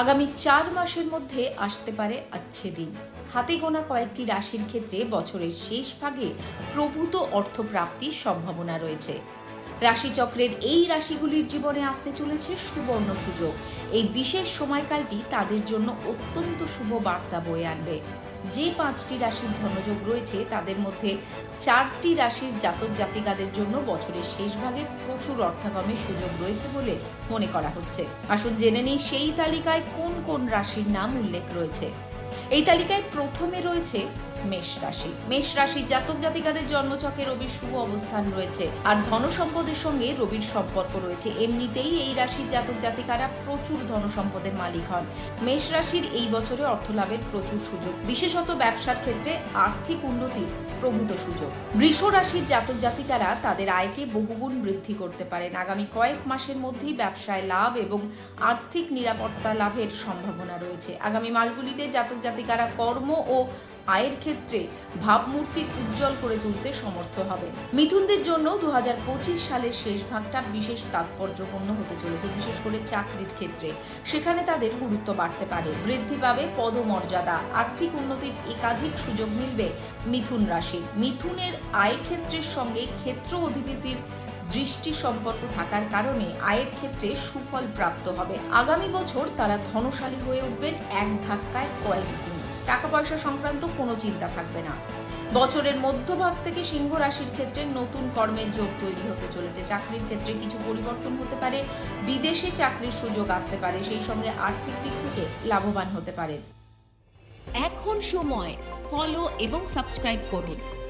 আগামী চার মাসের মধ্যে আসতে পারে আচ্ছে দিন। হাতে গোনা কয়েকটি রাশির ক্ষেত্রে বছরের শেষ ভাগে প্রভূত অর্থপ্রাপ্তির সম্ভাবনা রয়েছে। রাশিচক্রের এই রাশিগুলির জীবনে আসতে চলেছে সুবর্ণ সুযোগ। এই বিশেষ সময়কালটি তাদের জন্য অত্যন্ত শুভ বার্তা বয়ে আনবে। যে পাঁচটি রাশির ধনযোগ রয়েছে, তাদের মধ্যে চারটি রাশির জাতক জাতিকাদের জন্য বছরের শেষ ভাগে প্রচুর অর্থাগমের সুযোগ রয়েছে বলে মনে করা হচ্ছে। আসুন জেনে নিই, সেই তালিকায় কোন কোন রাশির নাম উল্লেখ রয়েছে? এই তালিকায় প্রথমে রয়েছে মেষ রাশি। মেষ রাশির জাতক জাতিকাদের জন্মচকে রবির শুভ অবস্থান রয়েছে। আর ধন সম্পদের সঙ্গে রবির সম্পর্ক রয়েছে। এমনিতেই এই রাশির জাতক জাতিকারা প্রচুর ধন সম্পদের মালিক হন। মেষ রাশির এই বছরে অর্থ লাভের প্রচুর সুযোগ। বিশেষত ব্যবসার ক্ষেত্রে আর্থিক উন্নতির প্রভূত সুযোগ। বৃষ রাশির জাতক জাতিকারা তাদের আয়কে বহুগুণ বৃদ্ধি করতে পারেন। আগামী কয়েক মাসের মধ্যেই ব্যবসায় লাভ এবং আর্থিক নিরাপত্তা লাভের সম্ভাবনা রয়েছে। আগামী মাসগুলিতে জাতক জাতিকারা কর্ম ও আয়ের ক্ষেত্রে ভাবমূর্তি উজ্জ্বল করে তুলতে সমর্থ হবে। মিথুনদের জন্য দু হাজার পঁচিশ সালের শেষ ভাগটা বিশেষ তাৎপর্যপূর্ণ হতে চলেছে, বিশেষ করে চাকরির ক্ষেত্রে। সেখানে তাদের গুরুত্ব বাড়তে পারে। বৃদ্ধি পাবে পদমর্যাদা। আর্থিক উন্নতির একাধিক সুযোগ মিলবে মিথুন রাশির মিথুনের আয় ক্ষেত্রের সঙ্গে ক্ষেত্র অধিপতির দৃষ্টি সম্পর্ক থাকার কারণে আয়ের ক্ষেত্রে সুফল প্রাপ্ত হবে। আগামী বছর তারা ধনশালী হয়ে উঠবেন এক ধাক্কায় কয়েক গুণ টাকা পয়সা সংক্রান্ত কোনো চিন্তা থাকবে না। বছরের মধ্যভাগ থেকে সিংহ রাশির ক্ষেত্রে নতুন কর্মের যোগ তৈরি হতে চলেছে। চাকরির ক্ষেত্রে কিছু পরিবর্তন হতে পারে, বিদেশে চাকরির সুযোগ আসতে পারে, সেই সঙ্গে আর্থিক দিক থেকে লাভবান হতে পারে। এখন সময় ফলো এবং সাবস্ক্রাইব করুন।